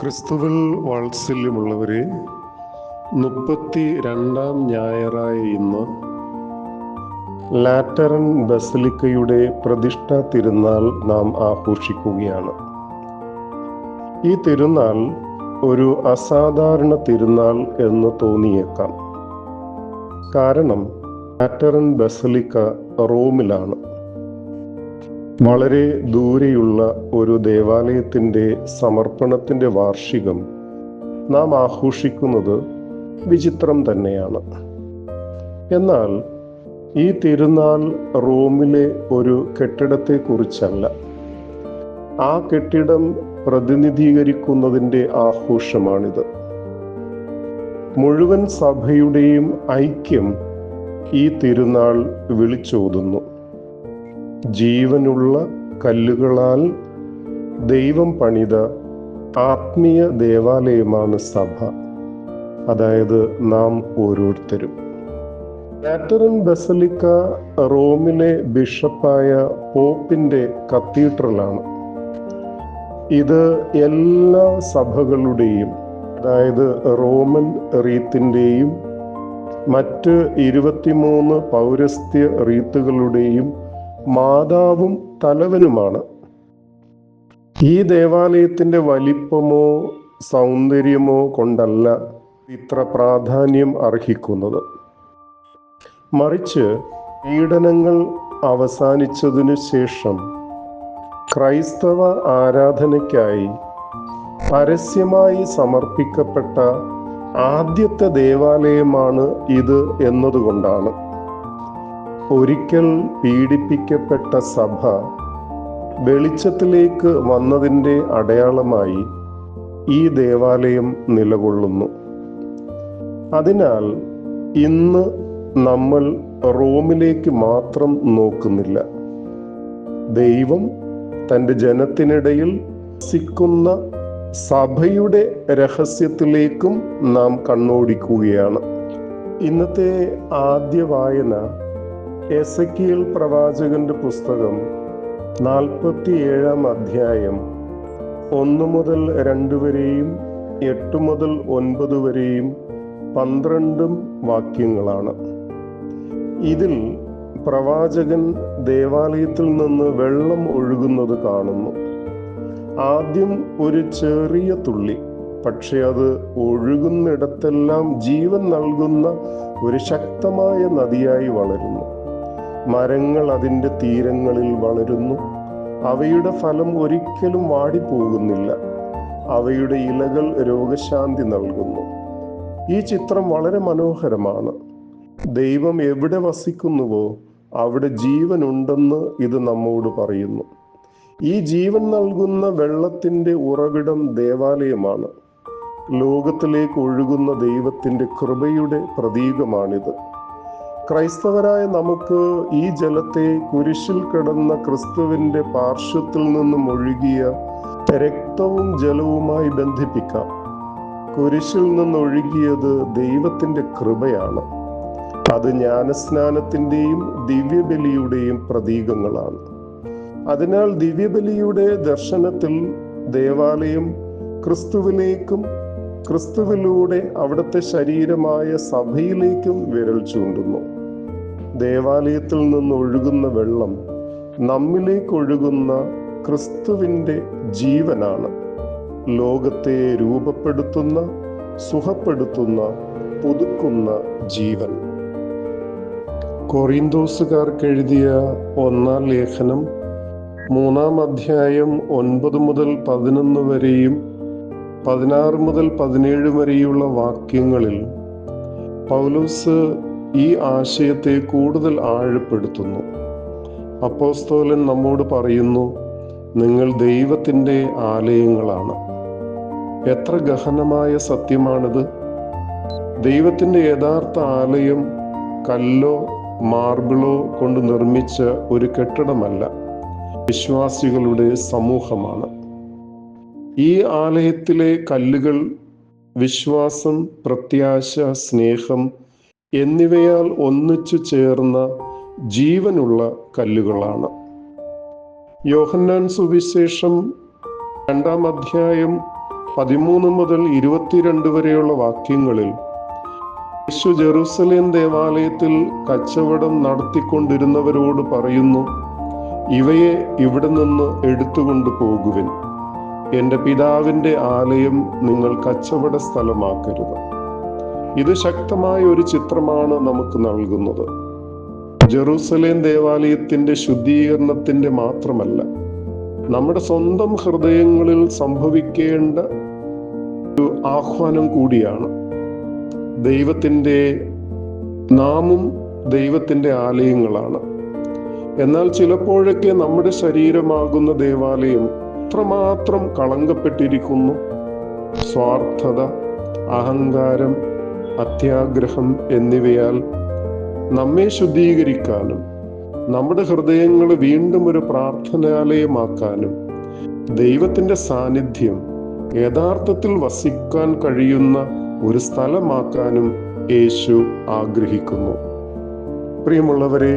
ക്രിസ്തുവിൽ വാത്സല്യമുള്ളവരെ മുപ്പത്തി രണ്ടാം ഞായറായ ഇന്ന് ലാറ്ററൻ ബസലിക്കയുടെ പ്രതിഷ്ഠ തിരുനാൾ നാം ആഘോഷിക്കുകയാണ്. ഈ തിരുനാൾ ഒരു അസാധാരണ തിരുനാൾ എന്ന് തോന്നിയേക്കാം. കാരണം ലാറ്ററൻ ബസലിക്ക റോമിലാണ്. വളരെ ദൂരെയുള്ള ഒരു ദേവാലയത്തിന്റെ സമർപ്പണത്തിന്റെ വാർഷികം നാം ആഘോഷിക്കുന്നത് വിചിത്രം തന്നെയാണ്. എന്നാൽ ഈ തിരുനാൾ റോമിലെ ഒരു കെട്ടിടത്തെക്കുറിച്ചല്ല. ആ കെട്ടിടം പ്രതിനിധീകരിക്കുന്നതിന്റെ ആഘോഷമാണിത്. മുഴുവൻ സഭയുടെയും ഐക്യം ഈ തിരുനാൾ വിളിച്ചോതുന്നു. ജീവനുള്ള കല്ലുകളാൽ ദൈവം പണിത ആത്മീയ ദേവാലയമാണ് സഭ. അതായത് നാം ഓരോരുത്തരും. കാറ്ററിൻ ബസലിക്ക റോമിലെ ബിഷപ്പായ പോപ്പിന്റെ കത്തീഡ്രലാണ്. ഇത് എല്ലാ സഭകളുടെയും അതായത് റോമൻ റീത്തിന്റെയും മറ്റ് ഇരുപത്തിമൂന്ന് പൗരസ്ത്യ റീത്തുകളുടെയും മാതാവും തലവനുമാണ്. ഈ ദേവാലയത്തിന്റെ വലിപ്പമോ സൗന്ദര്യമോ കൊണ്ടല്ല ഇത്ര പ്രാധാന്യം അർഹിക്കുന്നത്. മറിച്ച് പീഡനങ്ങൾ അവസാനിച്ചതിനു ശേഷം ക്രൈസ്തവ ആരാധനയ്ക്കായി പരസ്യമായി സമർപ്പിക്കപ്പെട്ട ആദ്യത്തെ ദേവാലയമാണ് ഇത് എന്നതുകൊണ്ടാണ്. ഒരിക്കൽ പീഡിപ്പിക്കപ്പെട്ട സഭ വെളിച്ചത്തിലേക്ക് വന്നതിന്റെ അടയാളമായി ഈ ദേവാലയം നിലകൊള്ളുന്നു. അതിനാൽ ഇന്ന് നമ്മൾ റോമിലേക്ക് മാത്രം നോക്കുന്നില്ല. ദൈവം തന്റെ ജനത്തിനിടയിൽ സിക്കുന്ന സഭയുടെ രഹസ്യത്തിലേക്കും നാം കണ്ണോടിക്കുകയാണ്. ഇന്നത്തെ ആദ്യ വായന എസക്കിയൽ പ്രവാചകന്റെ പുസ്തകം നാൽപ്പത്തി ഏഴാം അധ്യായം. ഒന്ന് മുതൽ രണ്ട് വരെയും എട്ട് മുതൽ ഒൻപത് വരെയും പന്ത്രണ്ടും വാക്യങ്ങളാണ്. ഇതിൽ പ്രവാചകൻ ദേവാലയത്തിൽ നിന്ന് വെള്ളം ഒഴുകുന്നത് കാണുന്നു. ആദ്യം ഒരു ചെറിയ തുള്ളി പക്ഷെ അത് ഒഴുകുന്നിടത്തെല്ലാം ജീവൻ നൽകുന്ന ഒരു ശക്തമായ നദിയായി വളരുന്നു. മരങ്ങൾ അതിന്റെ തീരങ്ങളിൽ വളരുന്നു. അവയുടെ ഫലം ഒരിക്കലും വാടിപ്പോകുന്നില്ല. അവയുടെ ഇലകൾ രോഗശാന്തി നൽകുന്നു. ഈ ചിത്രം വളരെ മനോഹരമാണ്. ദൈവം എവിടെ വസിക്കുന്നുവോ അവിടെ ജീവൻ ഉണ്ടെന്ന് ഇത് നമ്മോട് പറയുന്നു. ഈ ജീവൻ നൽകുന്ന വെള്ളത്തിന്റെ ഉറവിടം ദേവാലയമാണ്. ലോകത്തിലേക്ക് ഒഴുകുന്ന ദൈവത്തിന്റെ കൃപയുടെ പ്രതീകമാണിത്. ക്രൈസ്തവരായ നമുക്ക് ഈ ജലത്തെ കുരിശിൽ കിടന്ന ക്രിസ്തുവിന്റെ പാർശ്വത്തിൽ നിന്നും ഒഴുകിയ രക്തവും ജലവുമായി ബന്ധിപ്പിക്കാം. കുരിശിൽ നിന്നൊഴുകിയത് ദൈവത്തിന്റെ കൃപയാണ്. അത് ജ്ഞാനസ്നാനത്തിന്റെയും ദിവ്യബലിയുടെയും പ്രതീകങ്ങളാണ്. അതിനാൽ ദിവ്യബലിയുടെ ദർശനത്തിൽ ദേവാലയം ക്രിസ്തുവിലേക്കും ക്രിസ്തുവിലൂടെ അവിടുത്തെ ശരീരമായ സഭയിലേക്കും വിരൽ ചൂണ്ടുന്നു. ദേവാലയത്തിൽ നിന്ന് ഒഴുകുന്ന വെള്ളം നമ്മിലേക്ക് ഒഴുകുന്ന ക്രിസ്തുവിന്റെ ജീവനാണ്. ലോകത്തെ രൂപപ്പെടുത്തുന്ന സുഖപ്പെടുത്തുന്ന പുതുക്കുന്ന ജീവൻ. കൊറിന്തോസുകാർക്ക് എഴുതിയ ഒന്നാം ലേഖനം മൂന്നാം അധ്യായം ഒൻപത് മുതൽ പതിനൊന്ന് വരെയും പതിനാറ് മുതൽ പതിനേഴ് വരെയുള്ള വാക്യങ്ങളിൽ പൗലോസ് ഈ ആശയത്തെ കൂടുതൽ ആഴപ്പെടുത്തുന്നു. അപ്പോസ്തോലൻ നമ്മോട് പറയുന്നു നിങ്ങൾ ദൈവത്തിന്റെ ആലയങ്ങളാണ്. എത്ര ഗഹനമായ സത്യമാണിത്. ദൈവത്തിന്റെ യഥാർത്ഥ ആലയം കല്ലോ മാർബിളോ കൊണ്ട് നിർമ്മിച്ച ഒരു കെട്ടിടമല്ല വിശ്വാസികളുടെ സമൂഹമാണ്. ഈ ആലയത്തിലെ കല്ലുകൾ വിശ്വാസം പ്രത്യാശ സ്നേഹം എന്നിവയാൽ ഒന്നിച്ചു ചേർന്ന ജീവനുള്ള കല്ലുകളാണ്. യോഹന്നാൻ സുവിശേഷം രണ്ടാം അധ്യായം പതിമൂന്ന് മുതൽ ഇരുപത്തിരണ്ട് വരെയുള്ള വാക്യങ്ങളിൽ യേശു ജെറുസലേം ദേവാലയത്തിൽ കച്ചവടം നടത്തിക്കൊണ്ടിരുന്നവരോട് പറയുന്നു ഇവയെ ഇവിടെ നിന്ന് എടുത്തുകൊണ്ട് പോകുവിൻ. എന്റെ പിതാവിന്റെ ആലയം നിങ്ങൾ കച്ചവട സ്ഥലമാക്കരുത് ഇത് ശക്തമായ ഒരു ചിത്രമാണ് നമുക്ക് നൽകുന്നത്. ജെറൂസലേം ദേവാലയത്തിന്റെ ശുദ്ധീകരണത്തിന്റെ മാത്രമല്ല നമ്മുടെ സ്വന്തം ഹൃദയങ്ങളിൽ സംഭവിക്കേണ്ട ഒരു ആഹ്വാനം കൂടിയാണ് ദൈവത്തിന്റെ നാമും ദൈവത്തിന്റെ ആലയങ്ങളാണ്. എന്നാൽ ചിലപ്പോഴൊക്കെ നമ്മുടെ ശരീരമാകുന്ന ദേവാലയം അത്രമാത്രം കളങ്കപ്പെട്ടിരിക്കുന്നു. സ്വാർത്ഥത അഹങ്കാരം അത്യാഗ്രഹം എന്നിവയാൽ നമ്മെ ശുദ്ധീകരിക്കാനും നമ്മുടെ ഹൃദയങ്ങൾ വീണ്ടും ഒരു പ്രാർത്ഥനാലയമാക്കാനും ദൈവത്തിന്റെ സാന്നിധ്യം യഥാർത്ഥത്തിൽ വസിക്കാൻ കഴിയുന്ന ഒരു സ്ഥലമാക്കാനും യേശു ആഗ്രഹിക്കുന്നു. പ്രിയമുള്ളവരെ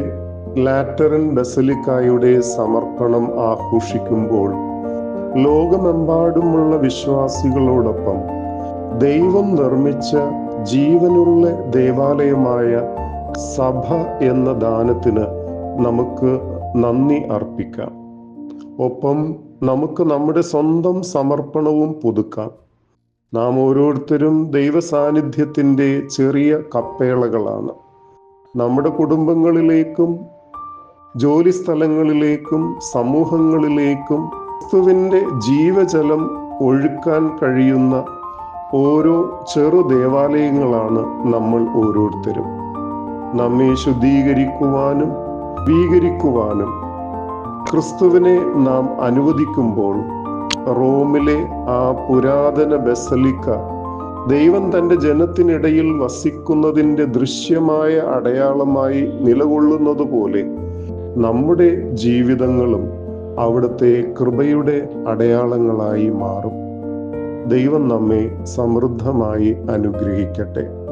ലാറ്ററൻ ബസലിക്കായുടെ സമർപ്പണം ആഘോഷിക്കുമ്പോൾ ലോകമെമ്പാടുമുള്ള വിശ്വാസികളോടൊപ്പം ദൈവം നിർമ്മിച്ച ജീവനുള്ള ദേവാലയമായ സഭ എന്ന ദാനത്തിന് നമുക്ക് നന്ദി അർപ്പിക്കാം. ഒപ്പം നമുക്ക് നമ്മുടെ സ്വന്തം സമർപ്പണവും പുതുക്കാം. നാം ഓരോരുത്തരും ദൈവ സാന്നിധ്യത്തിന്റെ ചെറിയ കപ്പേളകളാണ്. നമ്മുടെ കുടുംബങ്ങളിലേക്കും ജോലി സ്ഥലങ്ങളിലേക്കും സമൂഹങ്ങളിലേക്കും ക്രിസ്തുവിന്റെ ജീവജലം ഒഴുക്കാൻ കഴിയുന്ന ഓരോ ചെറു ദേവാലയങ്ങളാണ് നമ്മൾ ഓരോരുത്തരും. നമ്മെ ശുദ്ധീകരിക്കുവാനും സ്വീകരിക്കുവാനും ക്രിസ്തുവിനെ നാം അനുവദിക്കുമ്പോൾ റോമിലെ ആ പുരാതന ബസലിക്ക ദൈവം തന്റെ ജനത്തിനിടയിൽ വസിക്കുന്നതിന്റെ ദൃശ്യമായ അടയാളമായി നിലകൊള്ളുന്നത് പോലെ നമ്മുടെ ജീവിതങ്ങളും അവിടുത്തെ കൃപയുടെ അടയാളങ്ങളായി മാറും. ദൈവം നമ്മെ സമൃദ്ധമായി അനുഗ്രഹിക്കട്ടെ.